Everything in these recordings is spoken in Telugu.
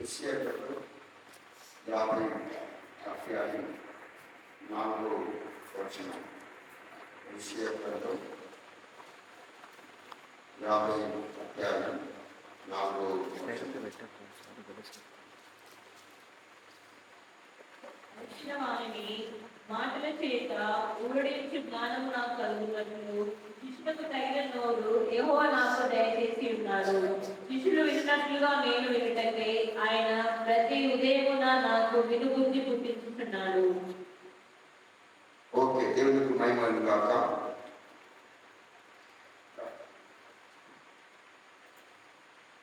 విషయాలు యాభై అధ్యాయం నాలుగు వచ్చిన విషయాలలో యాభై అధ్యాయం నాలుగు వచనం. వచ్చిన మాటల చేత ఊరడించి జ్ఞానం నాకు కలుగునట్లు శిష్యులకు తగిన నోరు యహో నాకు దయచేసి ఉన్నాడు శిష్యులు విన్నట్లుగా నేను వినుటకై ఆయన ప్రతి ఉదయమున నాకు వినుబుద్ధి పుట్టించుతున్నాడు ఓకే దేవునికి మహిమలు కాక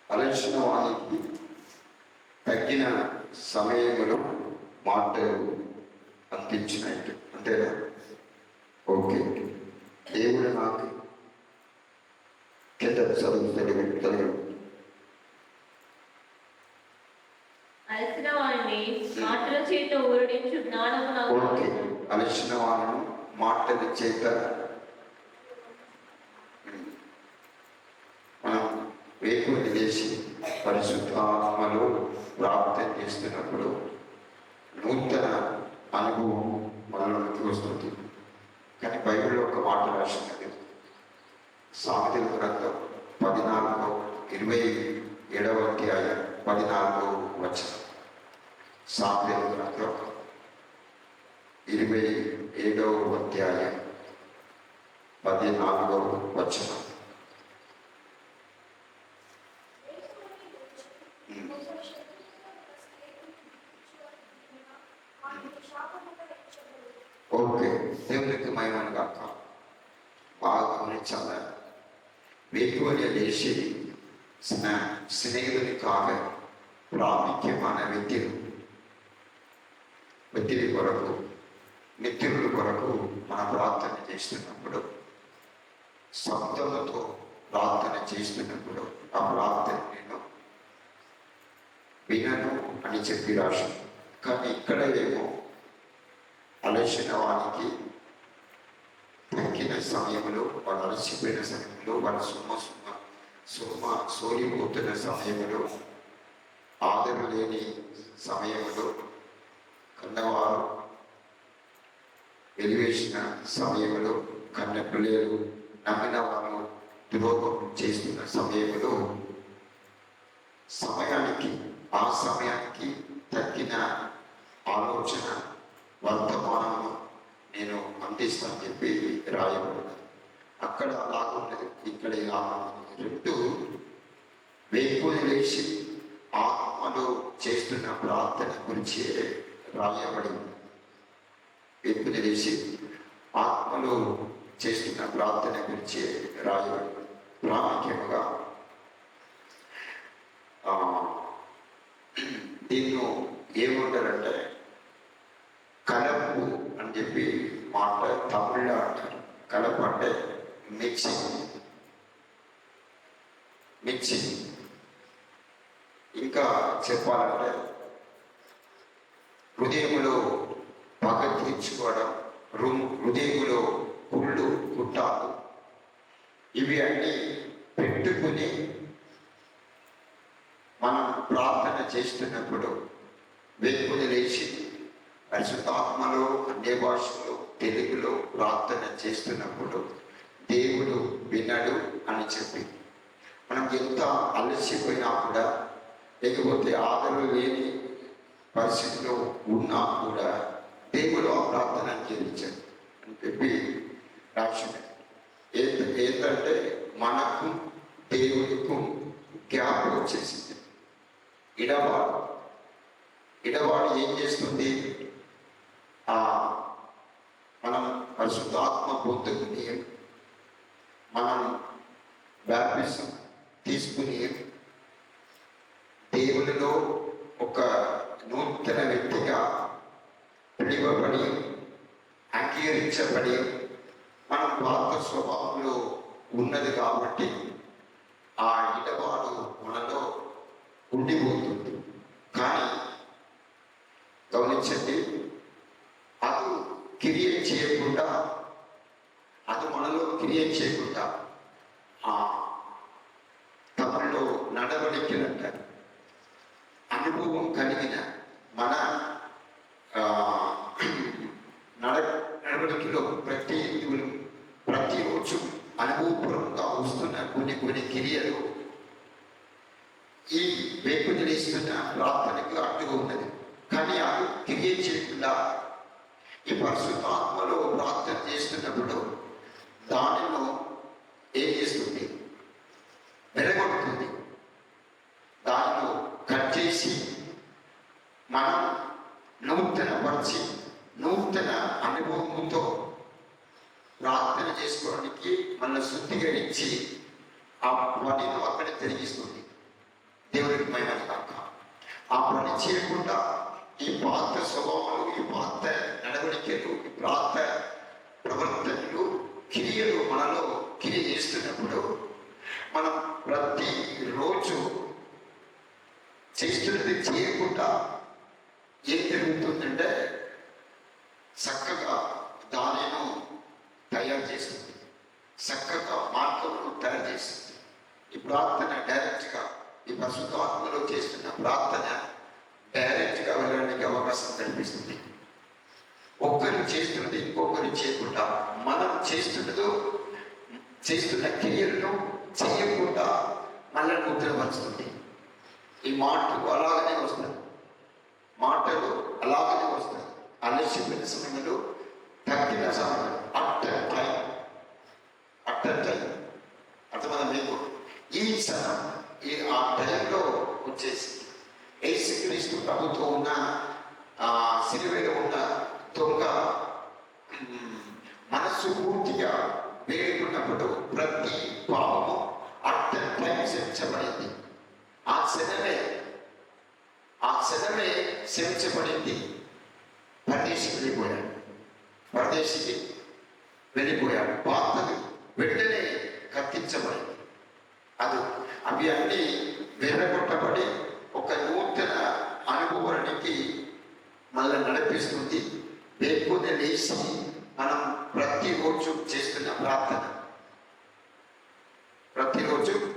అలసిన వానికి తగ్గిన సమయంలో మాటలు అందించినట్టు అంతేనా? ఓకే దేవుడు నాకు చదివి చదివి అలసిన మాటల చేత ఊరడించు జ్ఞానము నాకు ఓకే కలుగునట్లు. అలసిన వాళ్ళను మాటల చేత. మనం వేకుని పరిశుద్ధాత్మలో ప్రార్థన చేస్తున్నప్పుడు నూతన అనుభవం మనలోకి వస్తుంది. కానీ బైబిల్లో ఒక మాట రాసినది సామెతల గ్రంథం పద్నాలుగో ఇరవై ఏడవ అధ్యాయం పద్నాలుగో వచనం సామెతల గ్రంథం ఇరవై ఏడవ అధ్యాయం పద్నాలుగవ వచనం వేకువని లేచి స్నా స్నేహితుని కాక ప్రాముఖ్యమైన వ్యక్తులు వ్యక్తుల కొరకు మిత్రుల కొరకు మన ప్రార్థన చేస్తున్నప్పుడు శబ్దముతో ప్రార్థన చేస్తున్నప్పుడు ఆ ప్రార్థన నేను వినను అని చెప్పి రాశాను కానీ ఇక్కడ ఏమో అలసిన వానికి తగ్గిన సమయంలో వాళ్ళు అలసిపోయిన సమయంలో వాళ్ళ సుమ సుమ సుమ సోలిపోతున్న సమయంలో ఆదరణ లేని సమయంలో కన్నవారు వెలివేసిన సమయంలో కన్న పిల్లలు నమ్మిన వారు ద్రోహం చేస్తున్న సమయంలో సమయానికి ఆ సమయానికి తగ్గిన ఆలోచన వర్తమానము నేను పంపిస్తాను చెప్పి రాయబడింది అక్కడ అలాగున్నది ఇక్కడ రెండు వేకుని లేచి ఆత్మలో చేస్తున్న ప్రార్థన గురించి రాయబడింది. వేకుని లేచి ఆత్మలో చేస్తున్న ప్రార్థన గురించి రాయబడింది. ప్రాముఖ్యంగా దీన్ని ఏమంటారంటే కలపు అని చెప్పి మాట తమిళ అంటారు అంటే మిక్సింగ్. మిక్సింగ్. ఇంకా చెప్పాలంటే హృదయములో పగ తీర్చుకోవడం రుమ్ హృదయములో కుళ్ళు కుట్టాలు ఇవి అన్నీ పెట్టుకుని మనం ప్రార్థన చేస్తున్నప్పుడు వెలుగుని లేచి పరిశుద్ధాత్మలో అన్య భాషలో తెలుగులో ప్రార్థన చేస్తున్నప్పుడు దేవుడు వినడు అని చెప్పి. మనం ఎంత అలసిపోయినా కూడా లేకపోతే ఆదరణ లేని పరిస్థితిలో ఉన్నా కూడా దేవుడు ఆ ప్రార్థన అంగీకరించాడు అని చెప్పి రాసింది. ఏంటంటే మనకు దేవుడికు గ్యాప్ వచ్చేసింది. ఇడవాడు ఇడవాడు ఏం చేస్తుంది? మనం పరిశుద్ధాత్మ పొందుకుని మనం బ్యాప్టిజం తీసుకుని దేవునిలో ఒక నూతన వ్యక్తిగా పిలువబడి అంగీకరించబడి మనం పాత స్వభావంలో ఉన్నది కాబట్టి ఆ ఇటవాడు మనలో ఉండిపోతుంది. కానీ గమనించండి క్రియేట్ చేయకుండా అది మనలో క్రియేట్ చేయకుండా ఆ తమలో నడవడికలు అంటారు అనుభవం వేకుదిలిస్తున్న ప్రార్థనకు అడ్డుగా ఉన్నది కానీ అది క్రియ చేయకుండా ఈ పరిశుద్ధాత్మలో ప్రార్థన చేస్తున్నప్పుడు దానిలో ఏం చేస్తుంది వెలగొడుతుంది దానిలో కట్ చేసి మనం నూతన పరిచి నూతన అనుభవంతో ప్రార్థన చేసుకోవడానికి మన శుద్ధీకరించి ఆ పనిని అక్కడ తిరిగిస్తుంది దేవుడికి మహిమ కాక ఆ పని చేయకుండా ఈ పాత స్వభావాలు ఈ పాత నడవడికలు ఈ పాత ప్రవర్తనలు క్రియలు మనలో క్రియ చేస్తున్నప్పుడు మనం ప్రతి రోజు చేస్తున్నది చేయకుండా ఏం జరుగుతుందంటే చక్కగా దానిను తయారు చేస్తుంది. చక్కగా మార్గమును తయారు చేస్తుంది. ఈ ప్రార్థన డైరెక్ట్గా ఈ పరిశుద్ధాత్మలో చేస్తున్న ప్రార్థన డైరెక్ట్గా వెళ్ళడానికి అవకాశం కనిపిస్తుంది ఒక్కరు చేస్తున్నది ఇంకొకరు చేయకుండా మనం చేస్తున్నదో చేస్తున్న క్రియలను చేయకుండా మళ్ళీ ముద్రపరుస్తుంది ఈ మాటలు అలాగనే వస్తాయి మాటలు అలాగనే వస్తాయి అలసిపోయిన సమయంలో తగ్గిన సమయం అట్ట టైం అట్ట టైం. అర్థమైందా మీకు? ఈ సమయం ఈ ఆ టైంలో వచ్చేసి యేసుక్రీస్తు ప్రభుతో ఉన్న ఆ సిలువలో ఉన్న దొంగ మనస్సు పూర్తిగా వేడుకున్నప్పుడు ప్రతి పాపము అట్ట టైం ఆ శనమే ఆ శనమే శిక్షబడింది పరదేశికి వెళ్ళిపోయాడు. పరదేశికి వెళ్ళిపోయాడు. పాతది వెంటనే కత్తించబడింది. అది. అవి అన్ని వెర్రగొట్టబడి ఒక నూతన అనుభవానికి మళ్ళీ నడిపిస్తుంది. లేకపోతే లేచి మనం ప్రతిరోజు చేస్తున్న ప్రార్థన. ప్రతిరోజు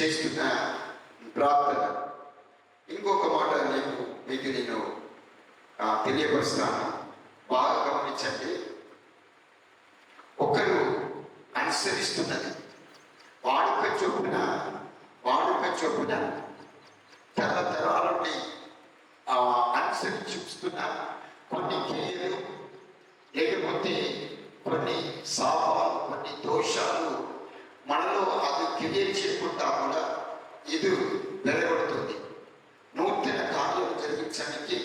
చేస్తున్న ప్రార్థన. ఇంకొక మాట నేను మీకు నేను తెలియపరుస్తాను. బాగా గమనించండి. ఒకరు అనుసరిస్తున్నది. వాడుక చొప్పున వాడుక చొప్పున తరతరాలని ఆ, అనుసరించుస్తున్న కొన్ని క్రియలు లేకపోతే కొన్ని సాపాలు కొన్ని దోషాలు మనలో అది క్రియ చేయకుండా కూడా ఇది వెలగొడుతుంది. నూతన కార్యం జరిగించడానికి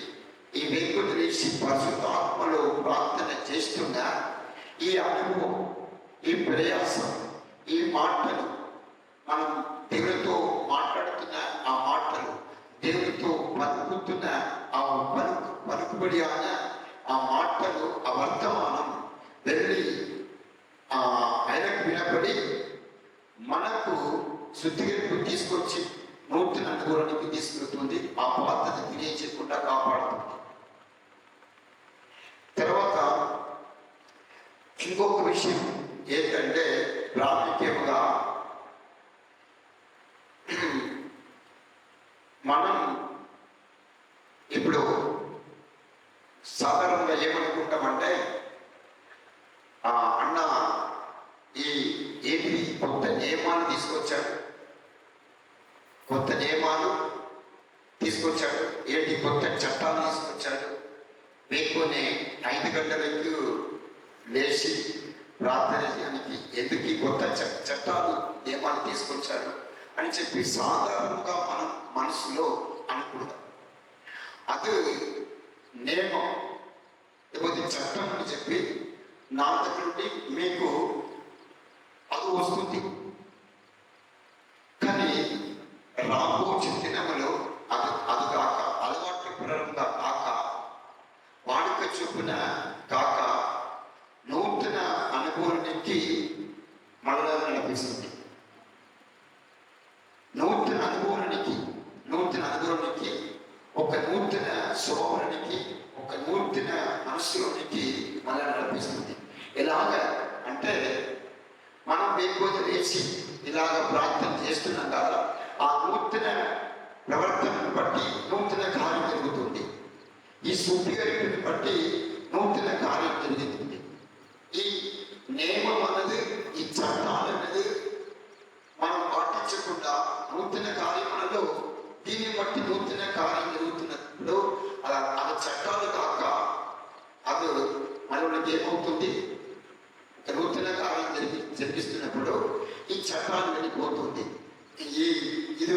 ఈ వెంకుడు వేసి పరిశుద్ధాత్మలో ప్రార్థన చేస్తున్న ఈ అనుభవం ఈ ప్రయాసం ఈ మాటలు మనం దేవుడితో మాట్లాడుతున్న ఆ మాటలు దేవుడితో పలుకుతున్న ఆ పలుకు పలుకుబడి అయిన ఆ మాటలు ఆ వర్తమానం వెళ్ళి ఆ ఆయనకు వినపడి మనకు శుద్ధికరింపు తీసుకొచ్చి నూతన అనుభవానికి తీసుకెళ్తుంది ఆ పాత్రను తెలియచేయకుండా కాపాడుతుంది. తర్వాత ఇంకొక విషయం ఏంటంటే ప్రాముఖ్యంగా మనం ఇప్పుడు సాధారణంగా ఏమనుకుంటామంటే ఆ అన్న ఈ ఏపీ కొత్త నియమాలు తీసుకొచ్చాడు. కొత్త నియమాలు తీసుకొచ్చాడు. ఏంటి? కొత్త చట్టాలు తీసుకొచ్చాడు. వేకునే ఐదు గంటలకు లేచి ప్రార్థన చేయడానికి ఎందుకు ఈ కొత్త చ- చట్టాలు నియమాలు తీసుకొచ్చారు? అని చెప్పి సాధారణంగా మనం మనసులో అనుకుంటాం అది నియమం. లేకపోతే చట్టం అని చెప్పి నా దగ్గర నుండి మీకు అది వస్తుంది. కానీ రాబో వేకోజ వేసి ఇలాగ ప్రార్థన చేస్తున్న కదా ఆ నూతన ప్రవర్తనను బట్టి నూతన కార్యం జరుగుతుంది. ఈ సుపీరియర్ని బట్టి నూతన కార్యం జరుగుతుంది. ఈ నియమం అన్నది ఈ చట్టాలు అన్నది మనం పాటించకుండా నూతన కార్యములలో దీన్ని బట్టి నూతన కార్యం జరుగుతున్నప్పుడు అలా అది చట్టాలు కాక అది మనకి ఏమవుతుంది? నూతన కాలం జరిపిస్తున్నప్పుడు ఈ చట్టాలు వెళ్ళిపోతుంది ఈ ఇది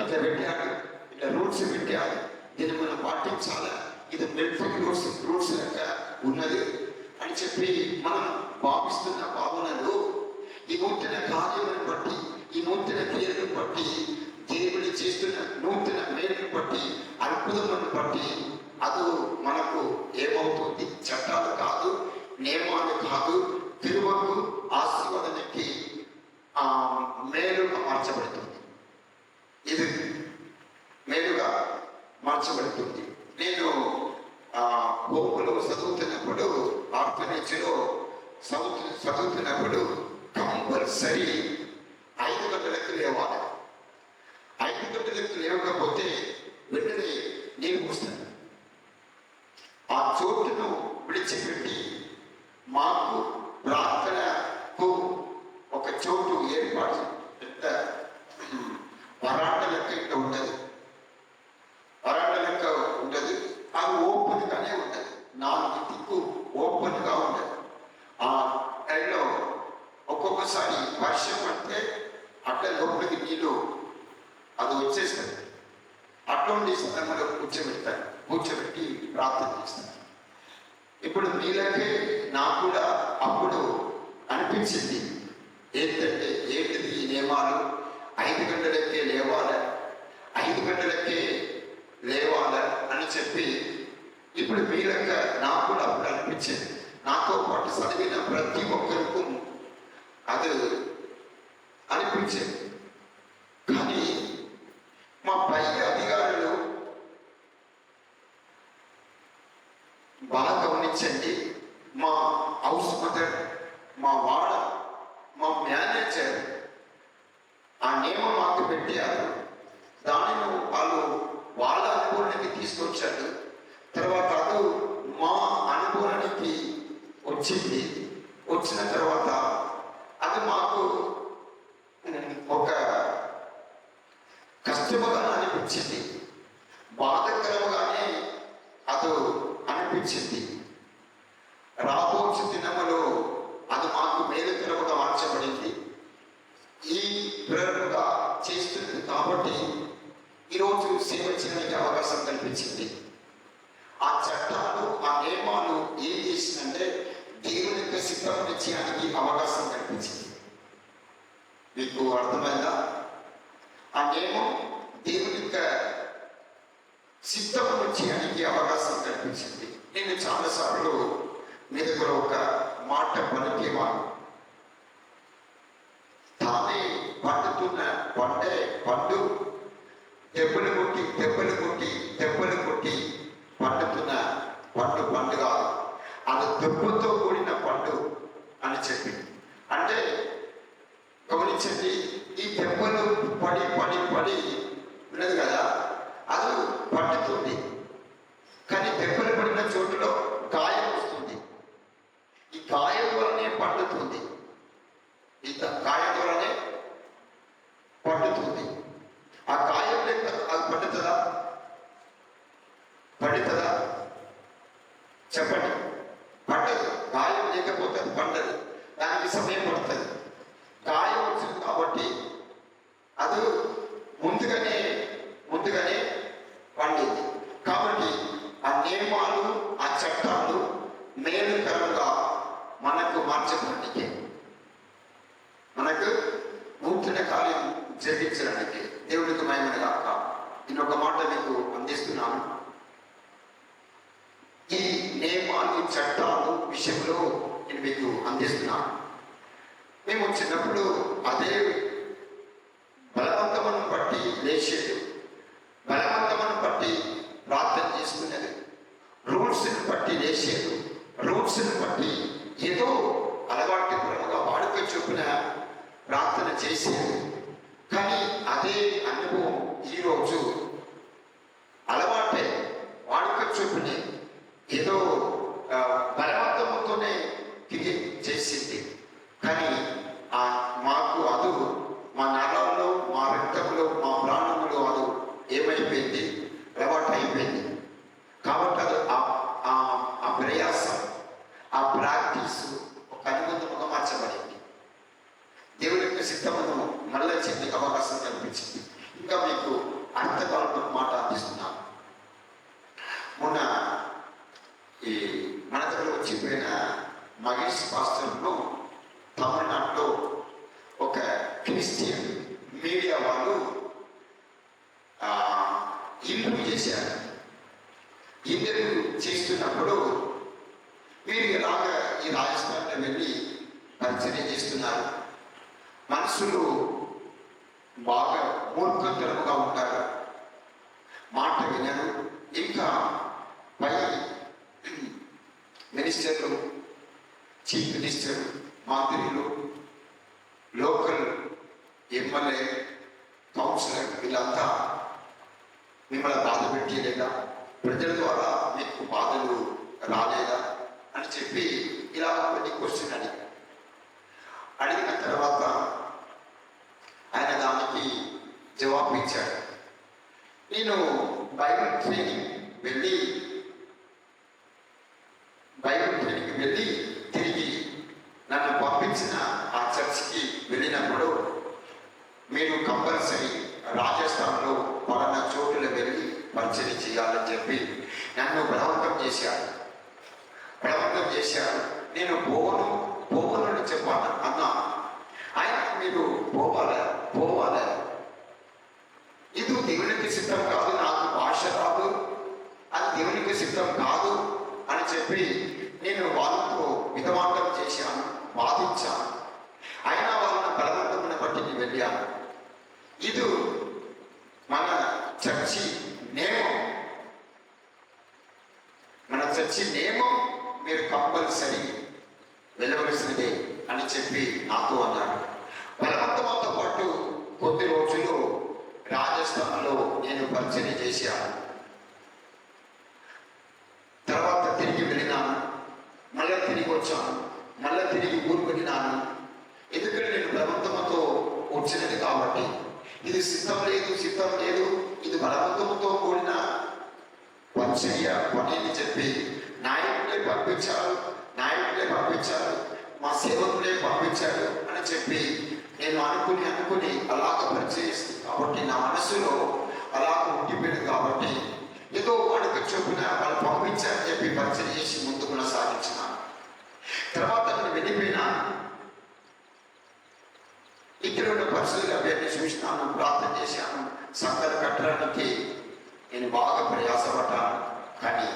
ఇట్లా పెట్టాడు ఇట్లా రూల్స్ పెట్టాడు దీన్ని మనం పాటించాలా? ఇది మిలిటరీ రూట్స్ రూట్స్ లెక్క ఉన్నది అని చెప్పి మనం భావిస్తున్న భావనలు ఈ నూతన కార్యాలను బట్టి అట్లా లోపలికి నీళ్ళు అది వచ్చేస్తుంది. అటువంటి సమయంలో కూర్చోబెడతారు. కూర్చోబెట్టి ప్రార్థన చేస్తారు. ఇప్పుడు మీలకే నాకు కూడా అప్పుడు అనిపించింది. ఏంటంటే ఏంటిది ఈ నియమాలు? ఐదు గంటలకే లేవాలి? ఐదు గంటలకే లేవాలి అని చెప్పి ఇప్పుడు మీలక నాకు కూడా అప్పుడు అనిపించింది. నాతో పాటు చదివిన ప్రతి ఒక్కరికి అది అనిపించింది కానీ మా పై అధికారులు బాగా గమనించండి మా హౌస్ మదర్ మా వాడ మా మేనేజర్ ఆ నియమం మాకు పెట్టారు. దానిని వాళ్ళు వాళ్ళ అనుభవానికి తీసుకొచ్చారు. తర్వాత అది మా అనుభవానికి వచ్చింది. వచ్చిన తర్వాత అది మాకు ఒక కష్టముగా అనిపించింది. బాధకరముగానే అది అనిపించింది. రాబోచు దినములో అది మాకు మేలుకరముగా మార్చబడింది. ఈ ప్రేరణగా చేస్తుంది కాబట్టి ఈరోజు సేవ చేయడానికి అవకాశం కల్పించింది. ఆ చట్టాలు ఆ నియమాలు ఏం చేసిందంటే దేవుని యొక్క సిద్ధం చేయడానికి అవకాశం కల్పించింది. మీకు అర్థమైందా? ఆ నియమం దేవుని యొక్క సిద్ధం చేయడానికి అవకాశం కల్పించింది. నేను చాలాసార్లు మీ దగ్గర ఒక మాట పలికేవాడు తానే పండుతున్న పండే పండు దెబ్బలు కొట్టి దెబ్బలు కొట్టి దెబ్బలు కొట్టి పండుతున్న పండు పండుగ అది దెబ్బతో కూడిన పండు అని చెప్పింది. అంటే గమనించండి ఈ దెబ్బలు పడి పడి పడి ఉన్నది కదా అది పండుతుంది కానీ దెబ్బలు పడిన చోటులో గాయం వస్తుంది. ఈ గాయం వలనే పండుతుంది ఈ గాయం వలనే పండుతుంది ఆ గాయం లేక అది పండుతుందా పండుతుందా చెప్పండి పండదు గాయం లేకపోతే అది పండదు దానికి సమయం పడుతుంది గాయం వచ్చింది కాబట్టి అది ముందుగానే ముందుగానే పండింది కాబట్టి ఆ నియమాలు ఆ చట్టాలు మేలుకరంగా మనకు మార్చడానికి మనకు నూతన కార్యం జరిగించడానికి దేవుడికి మహిమను కాక ఇంకొక మాట మీకు అందిస్తున్నాను ఈ నియమాలు చట్టాలు విషయంలో నేను మీకు అందిస్తున్నాను మేము చిన్నప్పుడు అదే బలవంతమును బట్టి లేచేది బలవంతమును బట్టి ప్రార్థన చేసుకునేది రూల్స్ని బట్టి లేచేది రూల్స్ని బట్టి ఏదో అలవాటు పరముగా వాడుక చొప్పున ప్రార్థన చేసేది కానీ అదే అనుభవం ఈరోజు క్రిస్టియన్. మీడియా వాళ్ళు ఇంటర్వ్యూ చేశారు. ఇంటర్వ్యూ చేస్తున్నప్పుడు మీరు ఇలాగ ఈ రాజస్థాన్లో వెళ్ళి పరిచయం చేస్తున్నారు? jawab bicara. Ini baik training beli church నియమం మీరు కంపల్సరీ వెళ్ళవలసిందే అని చెప్పి నాతో అన్నాడు బలవంతమంతో పాటు కొద్ది రోజులు రాజస్థాన్లో నేను పరిచయం చేశాను. ముసలిగా పేరు చూసినాను ప్రార్థన చేశాను. సంగతి కట్టడానికి నేను బాగా ప్రయాసపడ్డాను. కానీ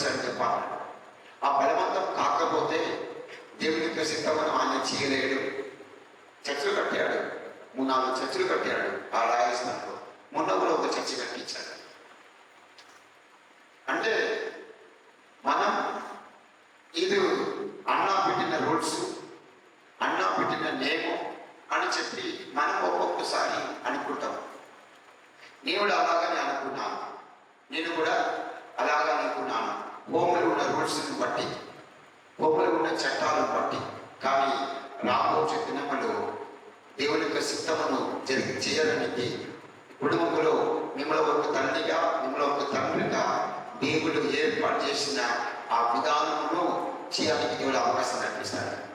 బలపరిచాడని చెప్పాలి ఆ బలవంతం కాకపోతే దేవుడికి ప్రసిద్ధమని ఆయన చేయలేడు. చర్చలు కట్టాడు. మూడు నాలుగు చర్చలు కట్టాడు. ఆ రాయలసినప్పుడు మొన్న కూడా ఒక చర్చ కట్టించాడు. అంటే మనం ఇది అన్నా పెట్టిన రూల్స్ అన్నా పెట్టిన నేమం అని చెప్పి మనం ఒక్కొక్కసారి అనుకుంటాం. నేను కూడా అలాగనే అనుకున్నాను. నేను కూడా అలాగే అనుకున్నాను. భూములు ఉన్న రూల్స్ని బట్టి భూములు ఉన్న చట్టాలను బట్టి. కానీ రాబో చెప్పిన వాళ్ళు దేవుని యొక్క సిద్ధమును జరిగి చేయాలని కుటుంబంలో మిమ్మల్ని ఒక తండ్రిగా మిమ్మల్ని ఒక తండ్రిగా దేవుడు ఏర్పాటు చేసిన ఆ విధానమును చేయడానికి దేవుడు అవకాశం కల్పిస్తాడు.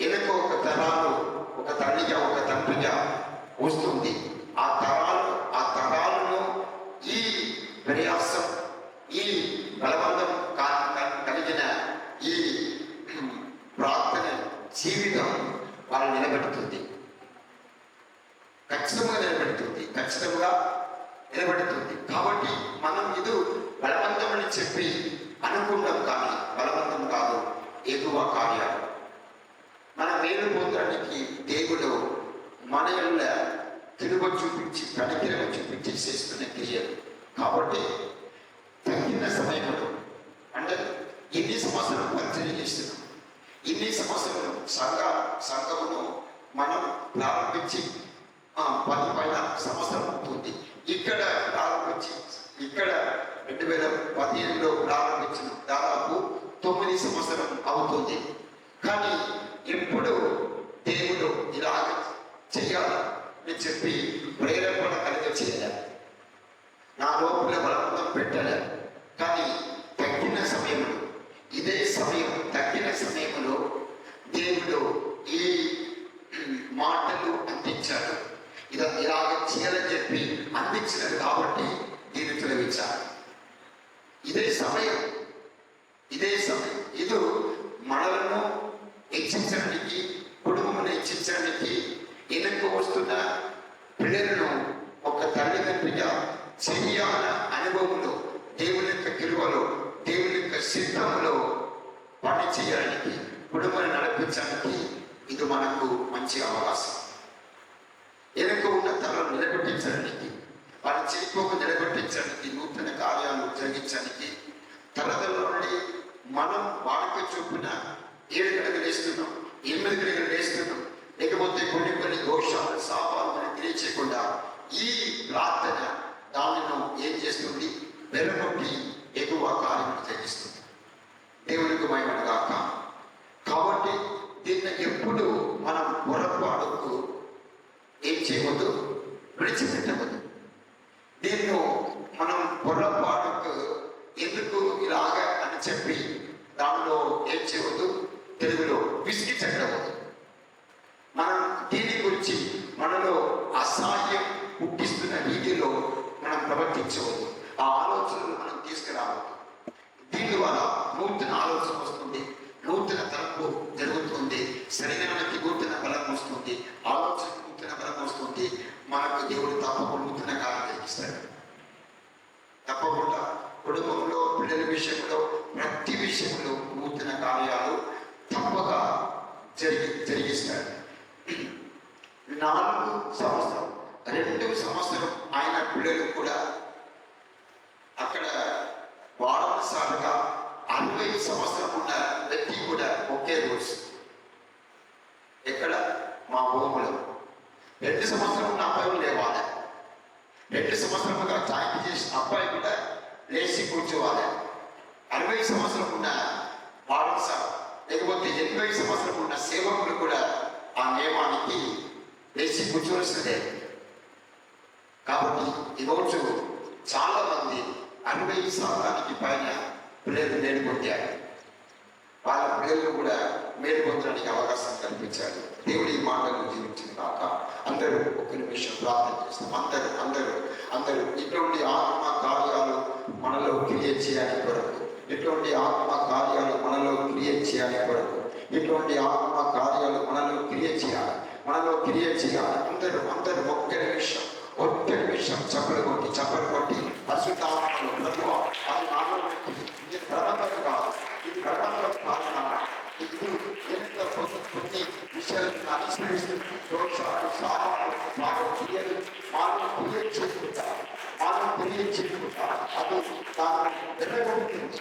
వెనుక ఒక తరాలు ఒక తల్లిగా ఒక తండ్రిగా వస్తుంది ప్రారంభించి పది పైన సంవత్సరం అవుతుంది. ఇక్కడ ప్రారంభించి ఇక్కడ రెండు వేల పదిహేనులో ప్రారంభించిన దాదాపు తొమ్మిది సంవత్సరం అవుతుంది. కానీ ఎప్పుడు దేవుడు ఇలాగ చేయాలని చెప్పి ప్రేరేపణ కలిగ చేయలేదు నా లోపల బలవంతం పెట్టలే. కానీ తగ్గిన సమయంలో ఇదే సమయం తగ్గిన సమయంలో దేవుడు ఈ మాటలు అందించాడు. ఇలా ఇలాగ చేయాలని చెప్పి అందించినది కాబట్టి దీన్ని తొలగించాలి. ఇదే సమయం. ఇదే సమయం. ఇది మనలను హెచ్చించడానికి కుటుంబమును హెచ్చించడానికి వెనక్కు వస్తున్న పిల్లలను ఒక తల్లిదండ్రిగా చెయ్యాల అనుభవంలో దేవుని యొక్క కిరువలో దేవుని యొక్క సిద్ధంలో పని చేయడానికి కుటుంబాన్ని నడిపించడానికి ఇది మనకు మంచి అవకాశం. వెనుక ఉన్న తలను నిలబెట్టించడానికి వారి చేతికోక నిలబెట్టించడానికి నూతన కార్యాలు జరిగించడానికి తరతల నుండి మనం వాడికి చూపిన ఏడు గడగలు వేస్తున్నాం ఎనిమిది గడగలు వేస్తున్నాం. లేకపోతే కొన్ని కొన్ని దోషాలు శాపాలు మనకు తెలియచేయకుండా ఈ ప్రార్థన దానిని ఏం చేస్తుంది? వెలగొట్టి ఎగువ కార్యం జరిగిస్తుంది దేవునికి మహిమను కాక కాబట్టి దీన్ని ఎప్పుడు మనం పొరపాటుకు ఏం చేయవద్దు? విడిచిపెట్టవద్దు. దీన్ని మనం పొరపాటుకు ఎందుకు ఇలాగ అని చెప్పి దానిలో ఏం చేయవద్దు తెలుగులో విసిగి చెక్కవద్దు మనం దీని గురించి మనలో అసహాయం పుట్టిస్తున్న రీతిలో మనం ప్రవర్తించవద్దు ఆ ఆలోచనలు మనం తీసుకురావద్దు దీని ద్వారా నూతన ఆలోచన వస్తుంది నూతన తలంపు జరుగుతుంది శరీరానికి నూతన బలం వస్తుంది ఆలోచన నూతన బలం వస్తుంది మనకు దేవుడు తప్పకుండా నూతన కాలం జరిగిస్తాడు తప్పకుండా కుటుంబంలో పిల్లల విషయంలో ప్రతి విషయంలో నూతన కార్యాలు తప్పక జరిగి జరిగిస్తాడు నాలుగు సంవత్సరం రెండు సంవత్సరం ఆయన పిల్లలు కూడా అక్కడ వాడసారిగా అరవై సంవత్సరం ఉన్న వ్యక్తి కూడా ఒకే రోజు ఎక్కడ? మా భూములు. రెండు సంవత్సరం ఉన్న అబ్బాయి లేవాలి. రెండు సంవత్సరముగా జాయిన్ చేసిన అబ్బాయి కూడా లేచి కూర్చోవాలి. అరవై సంవత్సరం ఉన్న వారస లేకపోతే ఎనభై సంవత్సరం ఉన్న సేవకులు కూడా ఆ నియమానికి లేచి కూర్చోవలసిందే కాబట్టి ఈరోజు చాలా మంది అరవై శాతానికి పైన పిల్లలు పొందారు వాళ్ళ పిల్లలు కూడా మేలుకొట్టడానికి అవకాశం కల్పించారు. దేవుడి ఈ మాటలు జీవించిన కాక అందరూ ఒక నిమిషం ప్రార్థన చేస్తాం. అందరూ అందరూ అందరూ ఇటువంటి ఆత్మ కార్యాలు మనలో క్రియేట్ చేయడానికి కొరకు ఇటువంటి ఆత్మ కార్యాలు మనలో క్రియేట్ చేయాలి కొరకు ఇటువంటి ఆత్మ కార్యాలు మనలో క్రియేట్ చేయాలి మనలో క్రియేట్ చేయాలి. అందరూ అందరూ ఒక్క నిమిషం ఒక్క నిమిషం చప్పలు కొట్టి చప్పలు కొట్టి పరిశుద్ధాత్మలు ప్రభువా, అది నాలో పెట్టి, ఇది ప్రబంధం కాదు ఇది ప్రబంధం కాదు నాన్న. ఇది ఎంత కొన్ని కొన్ని విషయాలను అనుసరిస్తుంది దోషాలు శాపాలు మాకు క్రియలు మానవ క్రియ చేసుకుంటా మానవ క్రియ చేసుకుంటా అది తాను వెలగొడుతుంది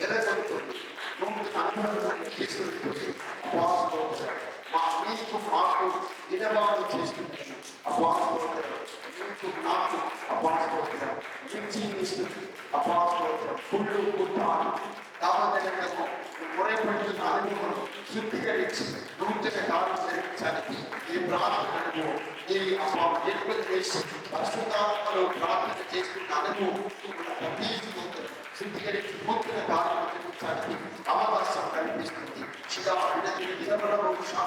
వెలగొడుతుంది నువ్వు అనుభవాన్ని తీసుకుంటుంది అపాస్తోత్రం. మా మీకు మాకు వినవాడు చేస్తుంది అపాస్తోత్రం. మీకు నాకు అపాస్తోత్రం. మీకు జీవిస్తుంది అపాస్తోత్రం. కుళ్ళు కుట్టాలు కామదనము ముறைపడుతున్న అనుభవం శుద్ధీకరించి నూతన కాలం జరిగించడానికి ఈ ప్రార్థనను ఈ ఎన్నికలు చేసి పరిశుద్ధాత్మలో ప్రార్థన చేస్తున్న అనుభవం ప్రతి శుద్ధీకరించి నూతన కాలం జరిగించడానికి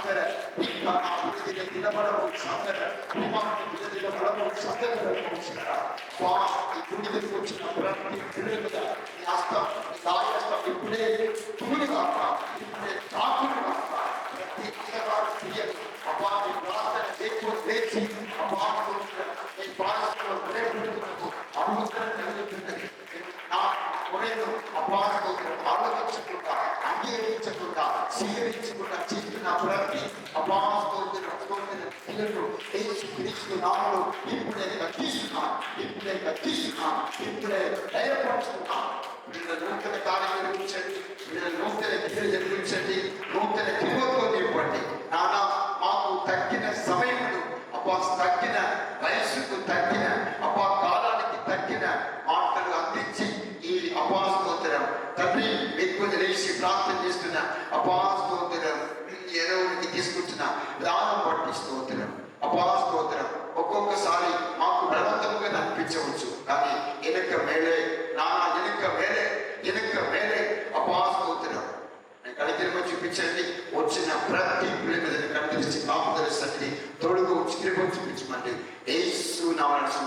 சங்கர தினமலமும் சங்கர தினமலமும் తగ్గిన వయస్సుకు తగ్గిన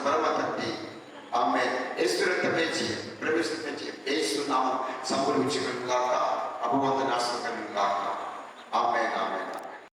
সালামাত রাখবে